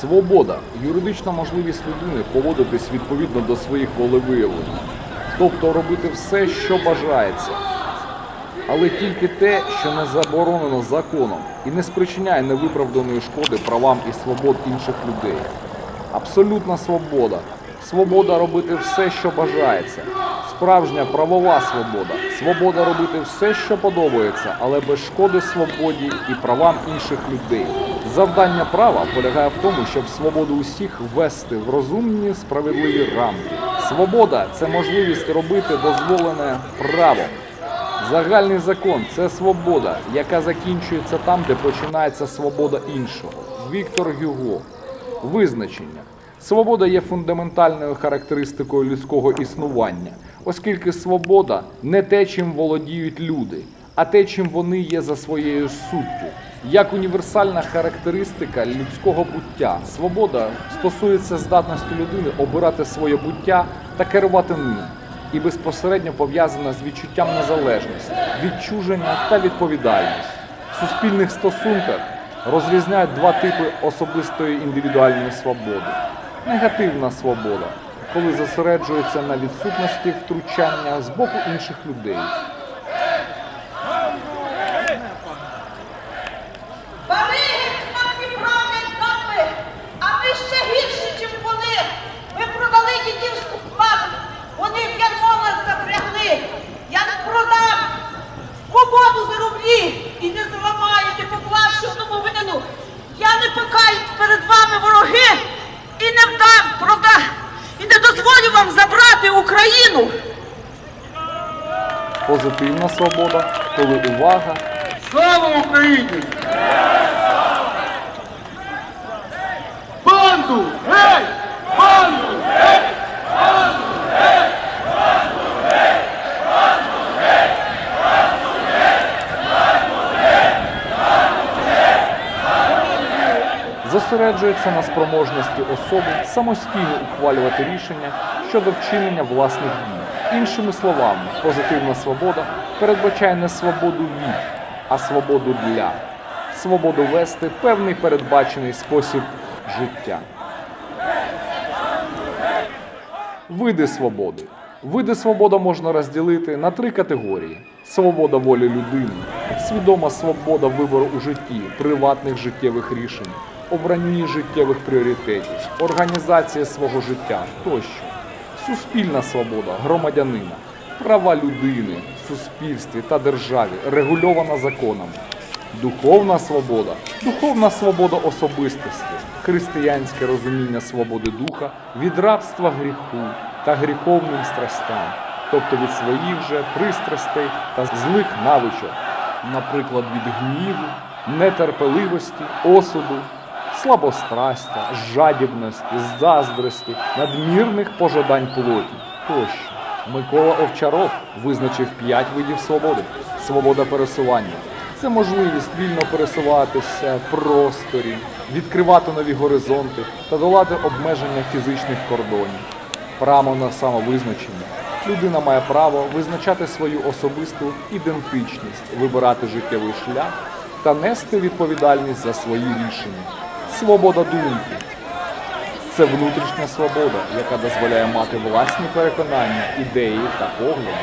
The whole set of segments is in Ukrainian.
Свобода юридична можливість людини поводитись відповідно до своїх волевиявлень, тобто робити все, що бажається, але тільки те, що не заборонено законом і не спричиняє невиправданої шкоди правам і свобод інших людей. Абсолютна свобода. Свобода робити все, що бажається. Справжня правова свобода. Свобода робити все, що подобається, але без шкоди свободі і правам інших людей. Завдання права полягає в тому, щоб свободу усіх ввести в розумні справедливі рамки. Свобода це можливість робити дозволене право. Загальний закон це свобода, яка закінчується там, де починається свобода іншого. Віктор Гюго. Визначення. Свобода є фундаментальною характеристикою людського існування, оскільки свобода не те, чим володіють люди, а те, чим вони є за своєю суттю. Як універсальна характеристика людського буття, свобода стосується здатності людини обирати своє буття та керувати ним і безпосередньо пов'язана з відчуттям незалежності, відчуження та відповідальність. В суспільних стосунках розрізняють два типи особистої індивідуальної свободи. Негативна свобода, коли зосереджується на відсутності втручання з боку інших людей. Україну. Позитивна свобода, коли увага Слава Україні! Банду! Гей! Банду! Гей! зосереджується на спроможності особи самостійно ухвалювати рішення щодо вчинення власних дій. Іншими словами, позитивна свобода передбачає не свободу від, а свободу для, свободу вести певний передбачений спосіб життя. Види свободи. Види свободи можна розділити на три категорії: свобода волі людини, свідома свобода вибору у житті, приватних життєвих рішень, обранні життєвих пріоритетів, організація свого життя тощо, суспільна свобода громадянина, права людини в суспільстві та державі, регульована законами. Духовна свобода, духовна свобода особистості, християнське розуміння свободи духа від рабства гріху та гріховним страстям, тобто від своїх же пристрастей та злих навичок, наприклад, від гніву, нетерпеливості, осуду, слабострастя, жадібності, заздрості, надмірних пожадань плоті тощо. Микола Овчаров визначив п'ять видів свободи: свобода пересування. Це можливість вільно пересуватися в просторі, відкривати нові горизонти та долати обмеження фізичних кордонів. Право на самовизначення. Людина має право визначати свою особисту ідентичність, вибирати життєвий шлях та нести відповідальність за свої рішення. Свобода думки. Це внутрішня свобода, яка дозволяє мати власні переконання, ідеї та погляди,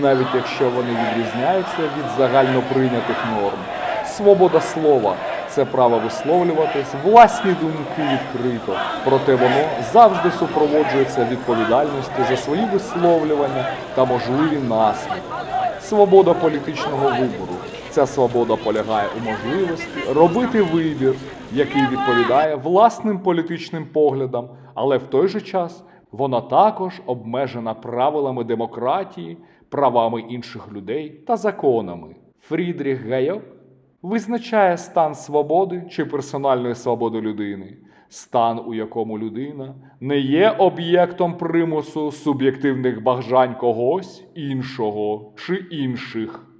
навіть якщо вони відрізняються від загальноприйнятих норм. Свобода слова це право висловлюватись, власні думки відкрито, проте воно завжди супроводжується відповідальністю за свої висловлювання та можливі наслідки. Свобода політичного вибору. Ця свобода полягає у можливості робити вибір, який відповідає власним політичним поглядам, але в той же час вона також обмежена правилами демократії, правами інших людей та законами. Фрідріх Гайок визначає стан свободи чи персональної свободи людини, стан, у якому людина не є об'єктом примусу суб'єктивних бажань когось іншого чи інших.